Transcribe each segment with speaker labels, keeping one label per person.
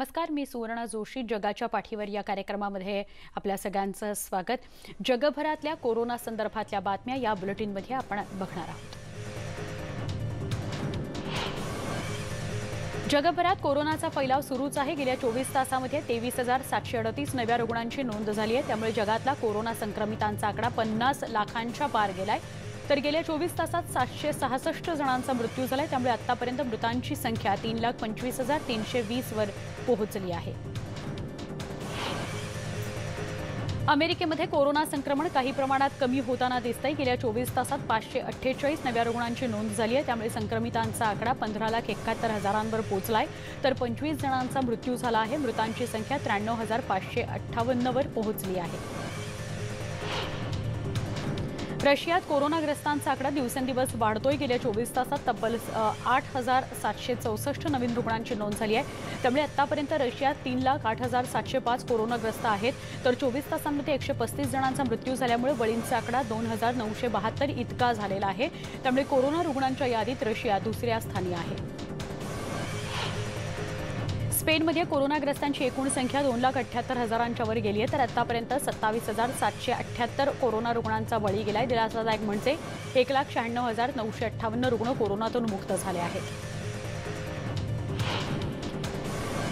Speaker 1: नमस्कार मी सुवर्णा जोशी जगाच्या पाठीवर या कार्यक्रमामध्ये आपल्या सगळ्यांचं स्वागत. जगभरातल्या कोरोना संदर्भातल्या बातम्या या बुलेटिनमध्ये आपण बघणार आहोत. जगभरात कोरोनाचा फैलाव सुरूच आहे. गेल्या चोवीस तासामध्ये तेवीस हजार सातशे अडतीस नव्या रुग्णांची नोंद झाली आहे. त्यामुळे जगातला कोरोना संक्रमितांचा आकडा पन्नास लाखांच्या पार गेलाय. तर गेल्या चोवीस तासात सातशे सहासष्ट जणांचा मृत्यू झालाय. त्यामुळे आतापर्यंत मृतांची संख्या तीन लाख पंचवीस हजार तीनशे वीस वर पोहोचली आहे. अमेरिकेमध्ये कोरोना संक्रमण काही प्रमाणात कमी होताना दिसतंय. गेल्या चोवीस तासात पाचशे अठ्ठेचाळीस नव्या रुग्णांची नोंद झाली आहे. त्यामुळे संक्रमितांचा आकडा पंधरा लाख एकाहत्तर हजारांवर पोहोचलाय. तर पंचवीस जणांचा मृत्यू झाला आहे. मृतांची संख्या त्र्याण्णव हजार पाचशे अठ्ठावन्नवर पोहोचली आहे. रशियात कोरोनाग्रस्तांचा आकडा दिवसेंदिवस वाढतोय. गेल्या चोवीस तासात तब्बल आठ हजार सातशे चौसष्ट नवीन रुग्णांची नोंद झाली आहे. त्यामुळे आतापर्यंत रशियात तीन लाख आठ हजार सातशे पाच कोरोनाग्रस्त आहेत. तर चोवीस तासांमध्ये एकशे पस्तीस जणांचा मृत्यू झाल्यामुळे बळींचा आकडा दोन हजार नऊशे बहात्तर इतका झालेला आहे. त्यामुळे कोरोना रुग्णांच्या यादीत रशिया दुसऱ्या स्थानी आहे. स्पेनमध्ये कोरोनाग्रस्तांची एकूण संख्या दोन लाख अठ्ठ्याहत्तर हजारांच्या वर गेली आहे तर आतापर्यंत सत्तावीस हजार सातशे अठ्ठ्याहत्तर कोरोना रुग्णांचा बळी गेलाय. दिलासादायक म्हणजे एक लाख शहाण्णव हजार नऊशे अठ्ठावन्न रुग्ण कोरोनातून मुक्त झाले आहेत.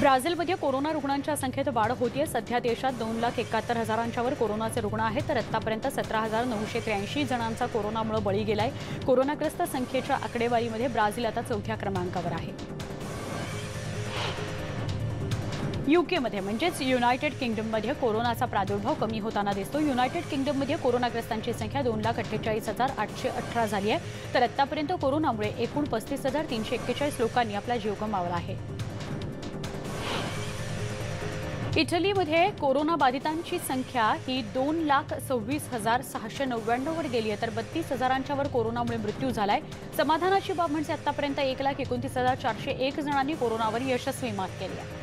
Speaker 1: ब्राझीलमध्ये कोरोना रुग्णांच्या संख्येत वाढ होतीये. सध्या देशात दोन लाख एकाहत्तर हजारांच्या वर कोरोनाचे रुग्ण आहेत तर आतापर्यंत सतरा हजार नऊशे त्र्याऐंशी जणांचा कोरोनामुळे बळी गेलाय. कोरोनाग्रस्त संख्येच्या आकडेवारीमध्ये ब्राझील आता चौथ्या क्रमांकावर आहे. युकेमध्ये म्हणजेच युनायटेड किंगडममध्ये कोरोनाचा प्रादुर्भाव कमी होताना दिसतो युनायटेड किंगडममध्ये कोरोनाग्रस्तांची संख्या दोन लाख अठ्ठेचाळीस हजार आठशे अठरा झाली आहे. तर आत्तापर्यंत कोरोनामुळे एकूण पस्तीस हजार तीनशे एक्केचाळीस लोकांनी आपला जीव गमावला आहे. इटलीमध्ये कोरोना बाधितांची संख्या ही दोन लाख सव्वीस हजार सहाशे नव्याण्णववर गेली आहे. तर बत्तीस हजारांच्या वर कोरोनामुळे मृत्यू झालाय. समाधानाची बाब म्हणजे आतापर्यंत एक लाख एकोणतीस हजार चारशे एक जणांनी कोरोनावर यशस्वी मात केली आहे.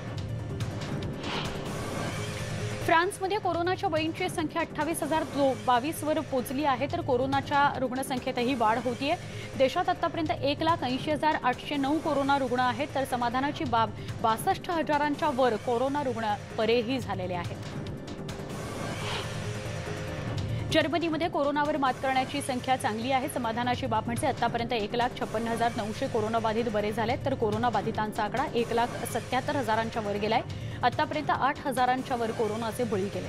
Speaker 1: फ्रान्समध्ये कोरोनाच्या बळींची संख्या अठ्ठावीस हजार बावीसवर पोचली आहे तर कोरोनाच्या रुग्णसंख्येतही वाढ होतीये. देशात आतापर्यंत एक लाख ऐंशी हजार आठशे नऊ कोरोना रुग्ण आहेत तर समाधानाची बाब बासष्ट हजारांच्या वर कोरोना रुग्ण बरेही झालेले आहेत. जर्मनीमध्ये कोरोनावर मात करण्याची संख्या चांगली आहे. समाधानाची बाब म्हणजे आतापर्यंत एक लाख छप्पन्न हजार नऊशे कोरोनाबाधित बरे झालेत तर कोरोनाबाधितांचा आकडा एक लाख सत्याहत्तर हजारांच्या वर गेलाय. आतापर्यंत आठ हजारांच्या वर कोरोनाचे बळी गेले.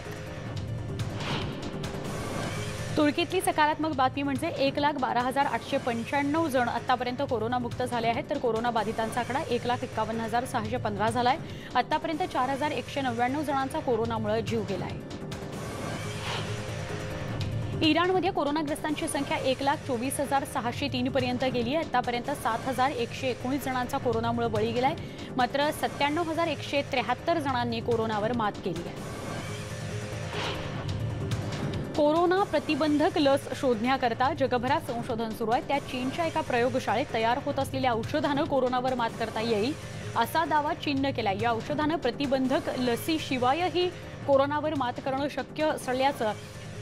Speaker 1: तुर्कीतली सकारात्मक बातमी म्हणजे एक लाख बारा हजार आठशे पंच्याण्णव जण आतापर्यंत कोरोनामुक्त झाले आहेत तर कोरोनाबाधितांचा आकडा एक लाख एकावन्न हजार सहाशे पंधरा झाला आहे आतापर्यंत चार हजार एकशे नव्याण्णव जणांचा कोरोनामुळे जीव गेला आहे इराणमध्ये कोरोनाग्रस्तांची संख्या एक लाख चोवीस हजार सहाशे तीन पर्यंत गेली आहे. आतापर्यंत सात हजार एकशे एकोणीस जणांचा कोरोनामुळे बळी गेला आहे मात्र सत्त्याण्णव हजार एकशे त्र्याहत्तर जणांनी कोरोनावर मात केली आहे. कोरोना प्रतिबंधक लस शोधण्याकरता जगभरात संशोधन सुरू आहे. त्या चीनच्या एका प्रयोगशाळेत तयार होत असलेल्या औषधानं कोरोनावर मात करता येईल असा दावा चीननं केला या औषधानं प्रतिबंधक लसीशिवायही कोरोनावर मात करणं शक्य असल्याचं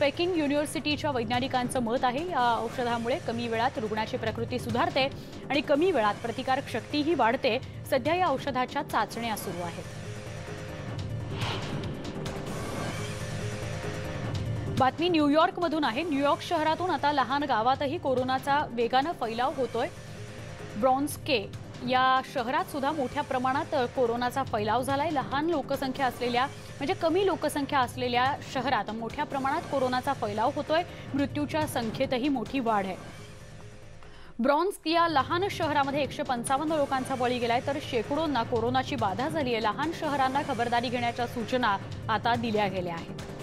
Speaker 1: पेकिंग युनिव्हर्सिटीच्या वैज्ञानिकांचं मत आहे या औषधामुळे कमी वेळात रुग्णाची प्रकृती सुधारते आणि कमी वेळात प्रतिकारक शक्तीही वाढते. सध्या या औषधाच्या चाचण्या सुरू आहेत. बातमी न्यूयॉर्कमधून आहे. न्यूयॉर्क शहरातून आता लहान गावातही कोरोनाचा वेगानं फैलाव होतोय. ब्रॉन्स्के या शहरात सुद्धा मोठ्या प्रमाणात कोरोनाचा फैलाव झालाय. लहान लोकसंख्या असलेल्या म्हणजे कमी लोकसंख्या असलेल्या शहरात मोठ्या प्रमाणात कोरोनाचा फैलाव होतोय. मृत्यूच्या संख्येतही मोठी वाढ आहे. ब्रॉन्स या लहान शहरामध्ये एकशे पंचावन्न लोकांचा बळी गेलाय तर शेकडोंना कोरोनाची बाधा झाली आहे लहान शहरांना खबरदारी घेण्याच्या सूचना आता दिल्या गेल्या आहेत.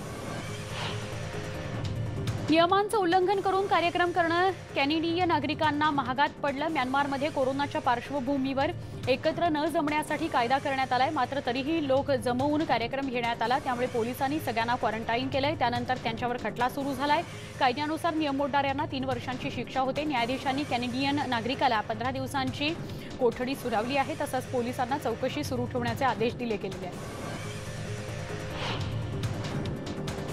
Speaker 1: नियमांचं उल्लंघन करून कार्यक्रम करणं कॅनेडियन नागरिकांना महागात पडलं. म्यानमारमध्ये कोरोनाच्या पार्श्वभूमीवर एकत्र न जमण्यासाठी कायदा करण्यात आलाय. मात्र तरीही लोक जमवून कार्यक्रम घेण्यात आला. त्यामुळे पोलिसांनी सगळ्यांना क्वारंटाईन केलंय. त्यानंतर त्यांच्यावर खटला सुरू झालाय. कायद्यानुसार नियम मोडणाऱ्यांना तीन वर्षांची शिक्षा होते. न्यायाधीशांनी कॅनेडियन नागरिकाला पंधरा दिवसांची कोठडी सुनावली आहे. तसंच पोलिसांना चौकशी सुरू ठेवण्याचे आदेश दिले गेलेले आहेत.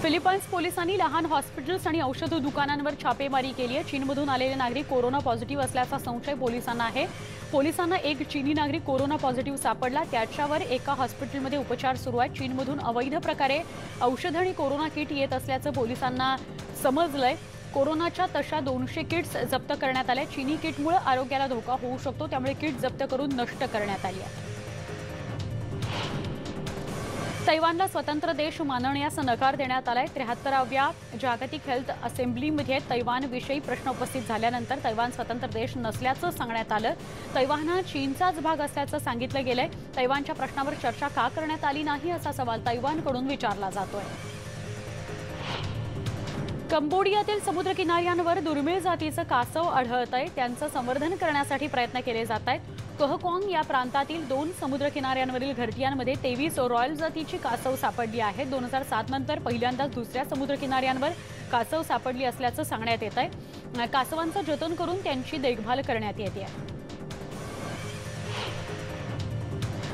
Speaker 1: फिलिपाईन्स पोलिसांनी लहान हॉस्पिटल्स आणि औषध दुकानांवर छापेमारी केली आहे. चीनमधून आलेले नागरिक कोरोना पॉझिटिव्ह असल्याचा संशय पोलिसांना आहे. पोलिसांना एक चीनी नागरिक कोरोना पॉझिटिव्ह सापडला. त्याच्यावर एका हॉस्पिटलमध्ये उपचार सुरू आहेत. चीनमधून अवैध प्रकारे औषध आणि कोरोना किट येत असल्याचं पोलिसांना समजलंय. कोरोनाच्या तशा दोनशे किट्स जप्त करण्यात आल्या. चीनी किटमुळे आरोग्याला धोका होऊ शकतो. त्यामुळे किट जप्त करून नष्ट करण्यात आली आहे. तैवानला स्वतंत्र देश मानण्यास नकार देण्यात आलाय. त्र्याहत्तराव्या जागतिक हेल्थ असेंब्लीमध्ये तैवानविषयी प्रश्न उपस्थित झाल्यानंतर तैवान स्वतंत्र देश नसल्याचं सांगण्यात आलं. तैवान हा चीनचाच भाग असल्याचं सांगितलं गेलंय. तैवानच्या प्रश्नावर चर्चा का करण्यात आली नाही असा सवाल तैवानकडून विचारला जातोय. कंबोडियातील समुद्रकिनाऱ्यांवर दुर्मिळ जातीचं कासव आढळत आहे. त्यांचं संवर्धन करण्यासाठी प्रयत्न केले जात आहेत. कहकॉंग या प्रांतातील दोन समुद्रकिनाऱ्यांवरील घरटियांमध्ये तेवीस रॉयल जातीची कासव सापडली आहे. दोन हजार सात नंतर पहिल्यांदाच दुसऱ्या समुद्रकिनाऱ्यांवर कासव सापडली असल्याचं सांगण्यात येत आहे. कासवांचं जतन करून त्यांची देखभाल करण्यात येते आहे.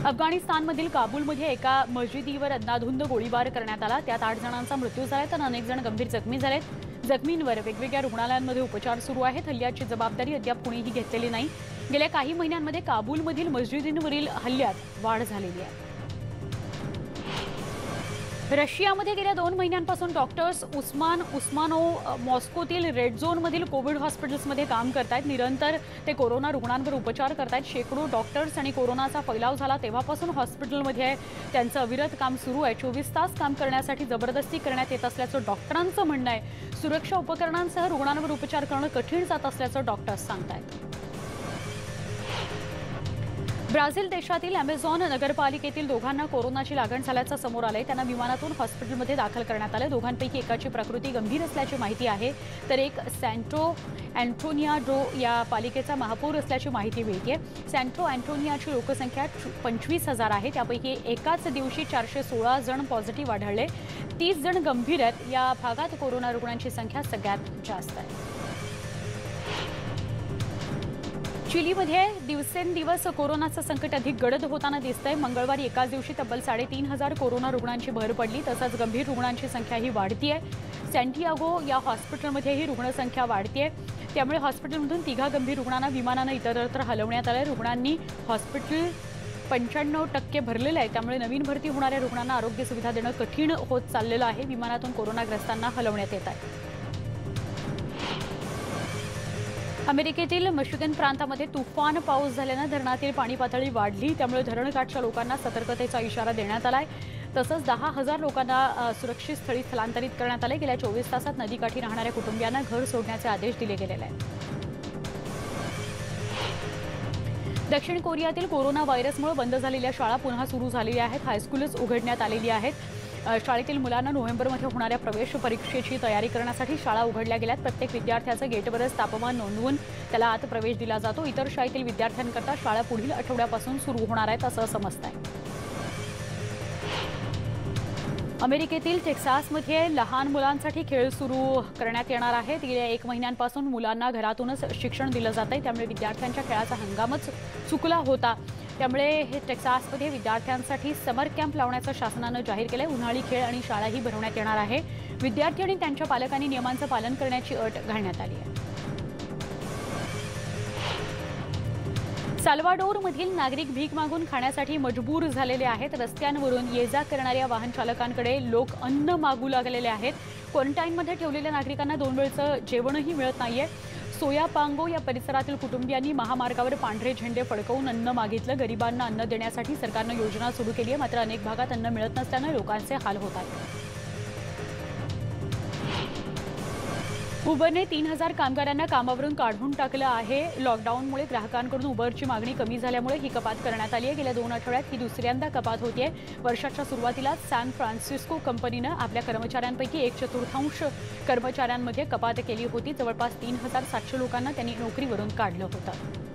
Speaker 1: अफगाणिस्तानमधील काबूलमध्ये एका मस्जिदीवर अंदाधुंद गोळीबार करण्यात आला. त्यात आठ जणांचा मृत्यू झाला तर अनेक जण गंभीर जखमी झालेत. जखमींवर वेगवेगळ्या रुग्णालयांमध्ये उपचार सुरू आहेत. हल्ल्याची जबाबदारी अद्याप कुणीही घेतलेली नाही. गेल्या काही महिन्यांमध्ये काबूलमधील मस्जिदींवरील हल्ल्यात वाढ झालेली आहे. रशियामध्ये गेल्या दोन महिन्यांपासून डॉक्टर्स उस्मान उस्मानो मॉस्कोतील रेड झोनमधील कोविड हॉस्पिटल्समध्ये काम करतायत. निरंतर ते कोरोना रुग्णांवर उपचार करतायत. शेकडो डॉक्टर्स आणि कोरोनाचा फैलाव झाला. तेव्हापासून हॉस्पिटलमध्ये त्यांचं अविरत काम सुरू आहे. चोवीस तास काम करण्यासाठी जबरदस्ती करण्यात येत असल्याचं डॉक्टरांचं म्हणणं आहे. सुरक्षा उपकरणांसह रुग्णांवर उपचार करणं कठीण जात असल्याचं डॉक्टर्स सांगतायत. ब्राझील देशातील अमेझॉन नगरपालिकेतील दोघांना कोरोनाची लागण झाल्याचं समोर आलंय. त्यांना विमानातून हॉस्पिटलमध्ये दाखल करण्यात आलं. दोघांपैकी एकाची प्रकृती गंभीर असल्याची माहिती आहे. तर एक सँट्रो अँटोनियाडो या पालिकेचा महापौर असल्याची माहिती मिळते सँट्रो अँटोनियाची लोकसंख्या पंचवीस हजार आहे. त्यापैकी एकाच दिवशी चारशे सोळा जण पॉझिटिव्ह आढळले. तीस जण गंभीर आहेत. या भागात कोरोना रुग्णांची संख्या सगळ्यात जास्त आहे. चिलीमध्ये दिवसेंदिवस कोरोनाचं संकट अधिक गडद होताना दिसतंय. मंगळवारी एकाच दिवशी तब्बल साडेतीन हजार कोरोना रुग्णांची भर पडली तसंच गंभीर रुग्णांची संख्याही वाढतीये. सॅन्टियागो या हॉस्पिटलमध्येही रुग्णसंख्या वाढतीये. त्यामुळे हॉस्पिटलमधून तिघा गंभीर रुग्णांना विमानानं इतरत्र हलवण्यात आलं रुग्णांनी हॉस्पिटल पंच्याण्णव टक्के भरलेलं आहे. त्यामुळे नवीन भरती होणाऱ्या रुग्णांना आरोग्य सुविधा देणं कठीण होत चाललेलं आहे. विमानातून कोरोनाग्रस्तांना हलवण्यात येत आहे. अमेरिकेतील मिशिगन प्रांतामध्ये तुफान पाऊस झाल्यानं धरणातील पाणी पातळी वाढली. त्यामुळे धरणकाठच्या लोकांना सतर्कतेचा इशारा देण्यात आलाय. तसंच दहा हजार लोकांना सुरक्षित स्थळी स्थलांतरित करण्यात आले गेल्या चोवीस तासात नदीकाठी राहणाऱ्या कुटुंबियांना घर सोडण्याचे आदेश दिले गेलेले आहेत. दक्षिण कोरियातील कोरोना व्हायरसमुळे बंद झालेल्या शाळा पुन्हा सुरू झालेल्या आहेत. हायस्कूलच उघडण्यात आलेली आहेत. शाळेतील मुलांना नोव्हेंबरमध्ये होणाऱ्या प्रवेश परीक्षेची तयारी करण्यासाठी शाळा उघडल्या गेल्यात. प्रत्येक विद्यार्थ्याचं गेटवरच तापमान नोंदवून त्याला आत प्रवेश दिला जातो. इतर शाळेतील विद्यार्थ्यांकरता शाळा पुढील आठवड्यापासून सुरू होणार आहेत असं समजत आहे अमेरिकेतील टेक्सासमध्ये लहान मुलांसाठी खेळ सुरू करण्यात येणार आहेत. गेल्या एक महिन्यांपासून मुलांना घरातूनच शिक्षण दिलं जात आहे त्यामुळे विद्यार्थ्यांच्या खेळाचा हंगामच चुकला होता. त्यामुळे हे टेक्सासमध्ये विद्यार्थ्यांसाठी समर कॅम्प लावण्याचं शासनानं जाहीर केलं आहे उन्हाळी खेळ आणि शाळाही भरवण्यात येणार आहे. विद्यार्थी आणि त्यांच्या पालकांनी नियमांचं पालन करण्याची अट घालण्यात आली आहे. साल्वाडोरमधील नागरिक भीक मागून खाण्यासाठी मजबूर झालेले आहेत. रस्त्यांवरून ये जा करणाऱ्या वाहन चालकांकडे लोक अन्न मागू लागलेले आहेत. क्वारंटाईनमध्ये ठेवलेल्या नागरिकांना दोन वेळचं जेवणही मिळत नाहीये. सोया पांगो या परिसरातील कुटुंबियांनी महामार्गावर पांढरे झेंडे फडकवून अन्न मागितलं. गरिबांना अन्न देण्यासाठी सरकारनं योजना सुरू केली आहे. मात्र अनेक भागात अन्न मिळत नसल्यानं लोकांचे हाल होत आहेत. उबरने तीन हजार कामगारांना कामावरून काढून टाकलं आहे. लॉकडाऊनमुळे ग्राहकांकडून उबरची मागणी कमी झाल्यामुळे ही कपात करण्यात आली आहे. गेल्या दोन आठवड्यात ही दुसऱ्यांदा कपात होतीये. वर्षाच्या सुरुवातीला सॅन फ्रान्सिस्को कंपनीनं आपल्या कर्मचाऱ्यांपैकी एक चतुर्थांश कर्मचाऱ्यांमध्ये कपात केली होती. जवळपास तीन हजार सातशे लोकांना त्यांनी नोकरीवरून काढलं होतं.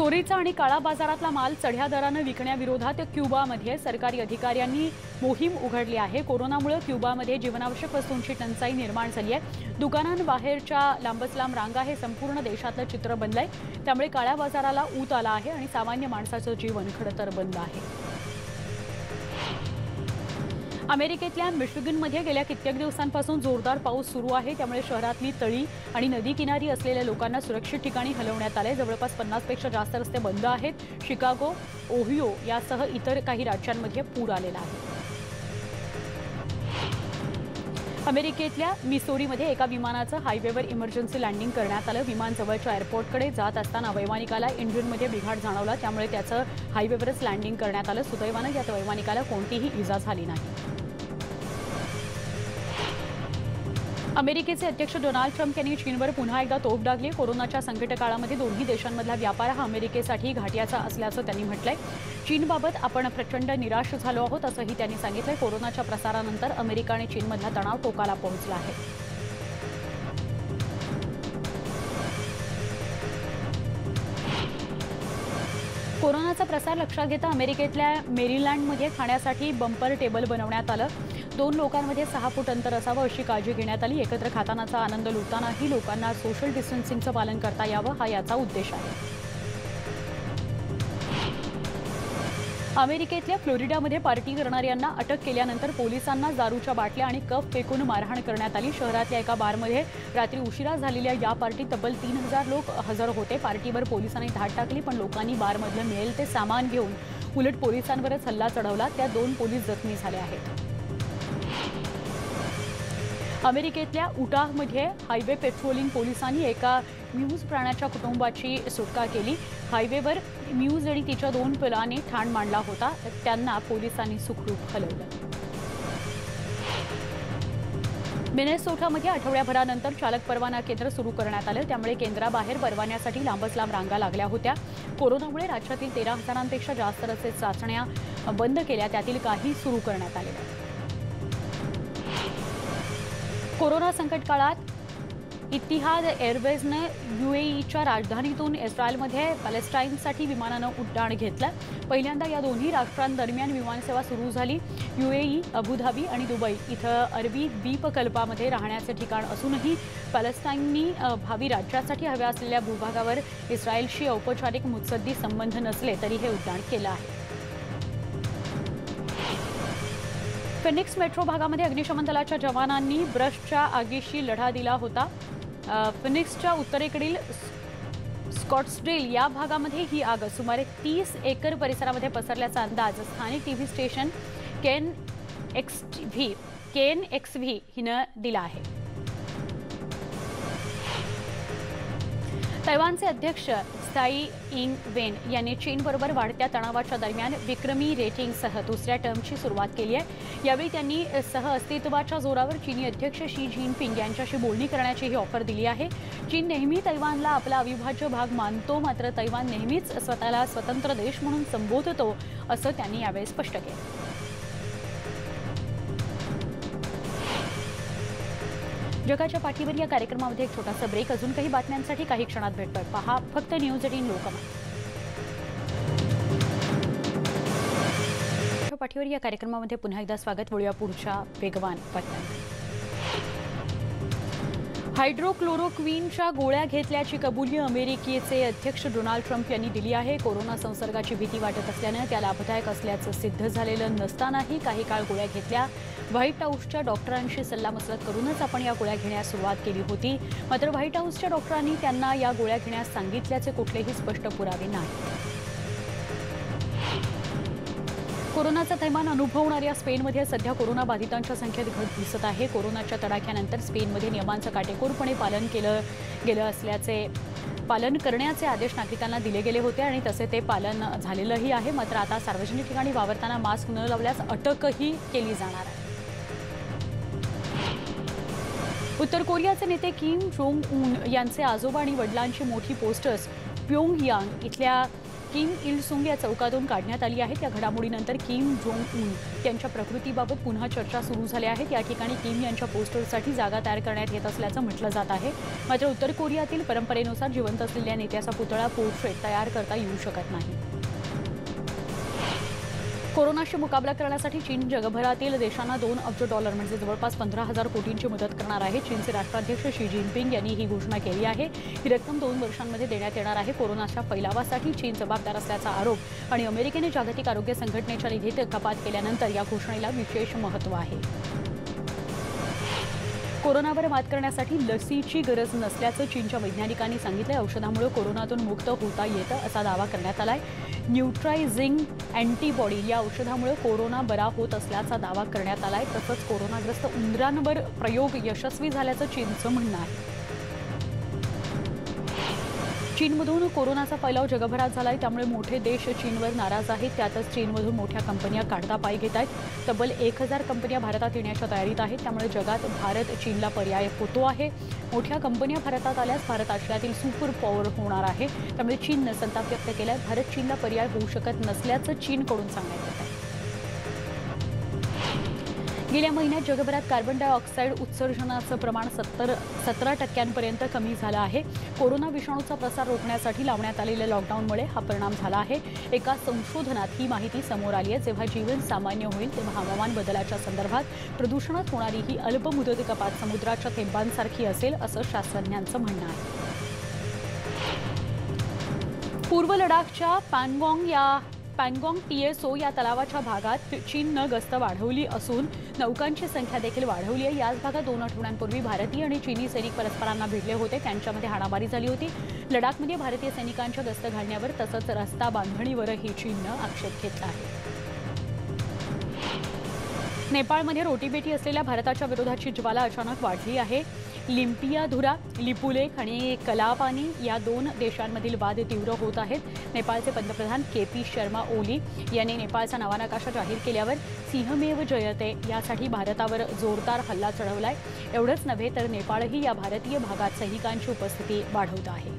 Speaker 1: चोरीचा आणि काळा बाजारातला माल चढ्या दरानं विकण्याविरोधात क्युबामध्ये सरकारी अधिकाऱ्यांनी मोहीम उघडली आहे. कोरोनामुळे क्युबामध्ये जीवनावश्यक वस्तूंची टंचाई निर्माण झाली आहे. दुकानांबाहेरच्या लांबच लांब रांगा हे संपूर्ण देशातलं चित्र बनलंय. त्यामुळे काळ्या बाजाराला ऊत आला आहे आणि सामान्य माणसाचं जीवन खडतर बंद आहे. अमेरिकेतल्या मिशिगनमध्ये गेल्या कित्येक दिवसांपासून जोरदार पाऊस सुरू आहे. त्यामुळे शहरातली तळी आणि नदी किनारी असलेल्या लोकांना सुरक्षित ठिकाणी हलवण्यात आले जवळपास पन्नासपेक्षा जास्त रस्ते बंद आहेत. शिकागो ओहियो यासह इतर काही राज्यांमध्ये पूर आलेला आहे. अमेरिकेतल्या मिसोरीमध्ये एका विमानाचं हायवेवर इमर्जन्सी लँडिंग करण्यात आलं. विमान जवळच्या एअरपोर्टकडे जात असताना वैमानिकाला इंजिनमध्ये बिघाड जाणवला. त्यामुळे त्याचं हायवेवरच लँडिंग करण्यात आलं. सुदैवानं यात वैमानिकाला कोणतीही इजा झाली नाही. अमेरिकेचे अध्यक्ष डोनाल्ड ट्रम्प यांनी चीनवर पुन्हा एकदा तोफ डागली. कोरोनाच्या संकट काळामध्ये दोन्ही देशांमधला व्यापार हा अमेरिकेसाठी घाटियाचा असल्याचं त्यांनी म्हटलंय. चीनबाबत आपण प्रचंड निराश झालो आहोत असंही त्यांनी सांगितलंय. कोरोनाच्या प्रसारानंतर अमेरिका आणि चीनमधला तणाव टोकाला पोहोचला आहे. कोरोनाचा प्रसार लक्षात घेता अमेरिकेतल्या मेरीलँडमध्ये खाण्यासाठी बंपर टेबल बनवण्यात आलं. दोन लोकांमध्ये सहा फूट अंतर असावं अशी काळजी घेण्यात आली. एकत्र खातानाचा आनंद लुटतानाही लोकांना सोशल डिस्टन्सिंगचं पालन करता यावं हा याचा उद्देश आहे. अमेरिकेतल्या फ्लोरिडामध्ये पार्टी करणाऱ्यांना अटक केल्यानंतर पोलिसांना दारूच्या बाटल्या आणि कप फेकून मारहाण करण्यात आली. शहरातल्या एका बारमध्ये रात्री उशिरा झालेल्या या पार्टीत तब्बल तीन हजार लोक हजर होते. पार्टीवर पोलिसांनी धाड टाकली पण लोकांनी बारमधलं मिळेल ते सामान घेऊन उलट पोलिसांवरच हल्ला चढवला. त्या दोन पोलीस जखमी झाले आहेत. अमेरिकेतल्या उटाहमध्ये हायवे पेट्रोलिंग पोलिसांनी एका म्यूज प्राण्याच्या कुटुंबाची सुटका केली. हायवेवर म्यूज आणि तिच्या दोन पिलांनी ठाण मांडला होता. त्यांना पोलिसांनी सुखरूप हलवलं. मिनेसोटामध्ये आठवड्याभरानंतर चालक परवाना केंद्र सुरू करण्यात आलं. त्यामुळे केंद्राबाहेर परवान्यासाठी लांबच लांब रांगा लागल्या होत्या. कोरोनामुळे राज्यातील तेरा हजारांपेक्षा जास्त रस्ते चाचण्या बंद केल्या. त्यातील काही सुरू करण्यात आलेल्या कोरोना संकट काळात इतिहाद एअरवेजनं युएईच्या राजधानीतून इस्रायलमध्ये पॅलेस्टाईनसाठी विमानानं उड्डाण घेतलं. पहिल्यांदा या दोन्ही राष्ट्रांदरम्यान विमानसेवा सुरू झाली. युएई अबुधाबी आणि दुबई इथं अरबी द्वीपकल्पामध्ये राहण्याचे ठिकाण असूनही पॅलेस्टाईननी भावी राज्यासाठी हव्या असलेल्या भूभागावर इस्रायलशी औपचारिक मुत्सद्दी संबंध नसले तरी हे उड्डाण केलं आहे. फिनिक्स मेट्रो भागामध्ये अग्निशमन दलाच्या जवानांनी ब्रशच्या आगीशी लढा दिला होता. फिनिक्सच्या उत्तरेकडील स्कॉट्सडेल या भागामध्ये ही आग सुमारे तीस एकर परिसरामध्ये पसरल्याचा अंदाज स्थानिक T V station K N X V K N X V हिनं दिला आहे. तैवानचे अध्यक्ष साई इंग वेन यांनी चीनबरोबर वाढत्या तणावाच्या दरम्यान विक्रमी रेटिंगसह दुसऱ्या टर्मची सुरुवात केली आहे. यावेळी त्यांनी सह अस्तित्वाच्या जोरावर चीनी अध्यक्ष शी जिनपिंग यांच्याशी बोलणी करण्याची ही ऑफर दिली आहे. चीन नेहमी तैवानला आपला अविभाज्य भाग मानतो मात्र तैवान नेहमीच स्वतःला स्वतंत्र देश म्हणून संबोधतो असं त्यांनी यावेळी स्पष्ट केलं. जगाच्या पाठीवर या कार्यक्रमामध्ये एक छोटासा ब्रेक अजून काही बातम्यांसाठी काही क्षणात भेटतोय. पहा फक्त न्यूज एटीन लोकमत. पाठीवर या कार्यक्रमामध्ये पुन्हा एकदा स्वागत. वळूया पुढच्या वेगवान बातम्यांना हायड्रोक्लोरोक्वीनच्या गोळ्या घेतल्याची कबुली अमेरिकेचे अध्यक्ष डोनाल्ड ट्रम्प यांनी दिली आहे. कोरोना संसर्गाची भीती वाटत असल्यानं त्या लाभदायक असल्याचं सिद्ध झालेलं नसतानाही काही काळ गोळ्या घेतल्या. व्हाईट हाऊसच्या डॉक्टरांशी सल्लामसलत करूनच आपण या गोळ्या घेण्यास सुरुवात केली होती. मात्र व्हाईट हाऊसच्या डॉक्टरांनी त्यांना या गोळ्या घेण्यास सांगितल्याचे कुठलेही स्पष्ट पुरावे नाही. कोरोनाचा थैमान अनुभवणाऱ्या स्पेनमध्ये सध्या कोरोना बाधितांच्या संख्येत घट दिसत आहे. कोरोनाच्या तडाख्यानंतर स्पेनमध्ये नियमांचं काटेकोरपणे पालन केलं गेलं असल्याचे पालन करण्याचे आदेश नागरिकांना दिले गेले होते आणि तसे ते पालन झालेलंही आहे. मात्र आता सार्वजनिक ठिकाणी वावरताना मास्क न लावल्यास अटकही केली जाणार आहे. उत्तर कोरियाचे नेते किम जोंग उन यांचे आजोबा आणि वडिलांची मोठी पोस्टर्स प्योंग यांग इथल्या किम इल सुंग या चौकातून काढण्यात आली आहेत. या घडामोडीनंतर किम जोंग उन यांच्या प्रकृतीबाबत पुन्हा चर्चा सुरू झाल्या आहेत या ठिकाणी किम यांच्या पोस्टरसाठी जागा तयार करण्यात येत असल्याचं म्हटलं जात आहे. मात्र उत्तर कोरियातील परंपरेनुसार जिवंत असलेल्या नेत्याचा पुतळा पोर्ट्रेट तयार करता येऊ शकत नाही. कोरोनाशी मुकाबला करण्यासाठी चीन जगभरातील देशांना दोन अब्ज डॉलर म्हणजे जवळपास पंधरा हजार कोटींची मदत करणार आहे. चीनचे राष्ट्राध्यक्ष शी जिनपिंग यांनी ही घोषणा केली आहे. ही रक्कम दोन वर्षांमध्ये देण्यात येणार आहे. कोरोनाच्या फैलावासाठी चीन जबाबदार असल्याचा आरोप आणि अमेरिकेने जागतिक आरोग्य संघटनेच्या निधीत कपात केल्यानंतर या घोषणेला विशेष महत्त्व आहे. कोरोनावर मात करण्यासाठी लसीची गरज नसल्याचं चीनच्या वैज्ञानिकांनी सांगितलं औषधामुळे कोरोनातून मुक्त होता येतं असा दावा करण्यात आला आहे न्यूट्रायझिंग अँटीबॉडी या औषधामुळे कोरोना बरा होत असल्याचा दावा करण्यात आला आहे तसंच कोरोनाग्रस्त उंदरांवर प्रयोग यशस्वी झाल्याचं चीनचं म्हणणं आहे. चीनमधून कोरोनाचा फैलाव जगभरात झाला आहे त्यामुळे मोठे देश चीनवर नाराज आहेत. त्यातच चीनमधून मोठ्या कंपन्या काढता पाय घेत आहेत. तब्बल एक हजार कंपन्या भारतात येण्याच्या तयारीत आहेत. त्यामुळे जगात भारत चीनला पर्याय होतो आहे. मोठ्या कंपन्या भारतात आल्यास भारत आशियातील सुपर पॉवर होणार आहे. त्यामुळे चीननं संताप व्यक्त केलाय. भारत चीनला पर्याय होऊ शकत नसल्याचं चीनकडून सांगण्यात येत आहे. गेल्या महिन्यात जगभरात कार्बन डायऑक्साईड उत्सर्जनाचं प्रमाण सत्तर सतरा टक्क्यांपर्यंत कमी झालं आहे. कोरोना विषाणूचा प्रसार रोखण्यासाठी लावण्यात आलेल्या लॉकडाऊनमुळे हा परिणाम झाला आहे. एका संशोधनात ही माहिती समोर आली आहे. जेव्हा जीवन सामान्य होईल तेव्हा हवामान बदलाच्या संदर्भात प्रदूषणात होणारी ही अल्पमुदत कपात समुद्राच्या थेंबांसारखी असेल असं शास्त्रज्ञांचं म्हणणं आहे. पूर्व लडाखच्या पॅनगॉंग या पॅनगॉंग टीएसओ या तलावाच्या भागात चीननं गस्त वाढवली असून नौकांची संख्या देखील वाढवली आहे. याच भागात दोन आठवड्यांपूर्वी भारतीय आणि चीनी सैनिक परस्परांना भिडले होते. त्यांच्यामध्ये हाणामारी झाली होती. लडाखमध्ये भारतीय सैनिकांच्या गस्त घालण्यावर तसंच रस्ता बांधणीवरही चीननं आक्षेप घेतला आहे. नेपाळमध्ये रोटीबेटी असलेल्या भारताच्या विरोधाची ज्वाला अचानक वाढली आहे. लिंपियाधुरा लिपुलेख आणि कलापानी या दोन देशांमधील वाद तीव्र होत आहेत. नेपाळचे पंतप्रधान के पी शर्मा ओली यांनी नेपाळचा नवा नकाशा जाहीर केल्यावर सिंहमेव जयते यासाठी भारतावर जोरदार हल्ला चढवलाय. एवढंच नव्हे तर नेपाळही या भारतीय भागात सैनिकांची उपस्थिती वाढवत आहे.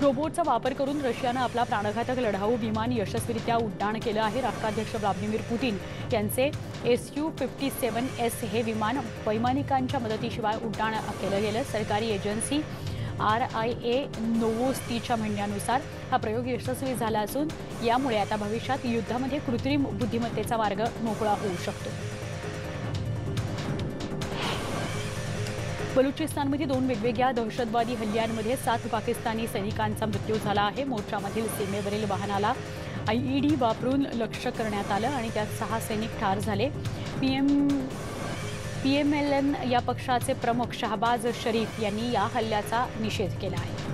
Speaker 1: रोबोटचा वापर करून रशियानं आपला प्राणघातक लढाऊ विमान यशस्वीरित्या उड्डाण केलं आहे राष्ट्राध्यक्ष व्लादिमीर पुतीन यांचे S U fifty seven S हे विमान वैमानिकांच्या मदतीशिवाय उड्डाण केलं गेलं. सरकारी एजन्सी आर आय ए नोवोस्तीच्या म्हणण्यानुसार हा प्रयोग यशस्वी झाला असून यामुळे आता भविष्यात युद्धामध्ये कृत्रिम बुद्धिमत्तेचा मार्ग मोकळा होऊ शकतो. बलुचिस्तानमध्ये दोन वेगवेगळ्या दहशतवादी हल्ल्यांमध्ये सात पाकिस्तानी सैनिकांचा मृत्यू झाला आहे. मोर्चामधील सीमेवरील वाहनाला आयईडी वापरून लक्ष करण्यात आलं आणि त्यात सहा सैनिक ठार झाले. P M P M L N या पक्षाचे प्रमुख शहबाज शरीफ यांनी या हल्ल्याचा निषेध केला आहे.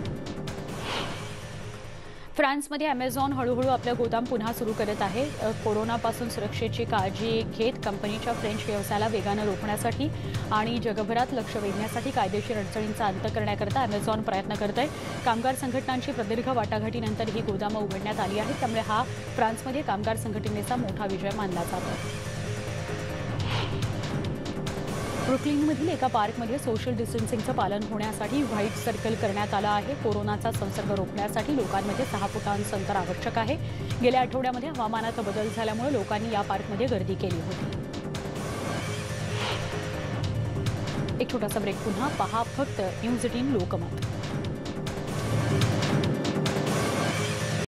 Speaker 1: फ्रान्समध्ये अमेझॉन हळूहळू आपलं गोदाम पुन्हा सुरू करत आहे. कोरोनापासून सुरक्षेची काळजी घेत कंपनीच्या फ्रेंच व्यवसायाला वेगानं रोखण्यासाठी आणि जगभरात लक्ष वेधण्यासाठी कायदेशीर अडचणींचा अंत करण्याकरता अमेझॉन प्रयत्न करत आहे कामगार संघटनांची प्रदीर्घ वाटाघाटीनंतर ही गोदामं उघडण्यात आली आहेत. त्यामुळे हा फ्रान्समध्ये कामगार संघटनेचा मोठा विजय मानला जातो ब्रुकलिनमधील एका पार्कमध्ये सोशल डिस्टन्सिंगचं पालन होण्यासाठी व्हाईट सर्कल करण्यात आलं आहे. कोरोनाचा संसर्ग रोखण्यासाठी लोकांमध्ये सहा फुटांचं अंतर आवश्यक आहे. गेल्या आठवड्यामध्ये हवामानाचा बदल झाल्यामुळे लोकांनी या पार्कमध्ये गर्दी केली होती. एक छोटासा ब्रेक पुन्हा. पहा फक्त न्यूज एटीन लोकमत.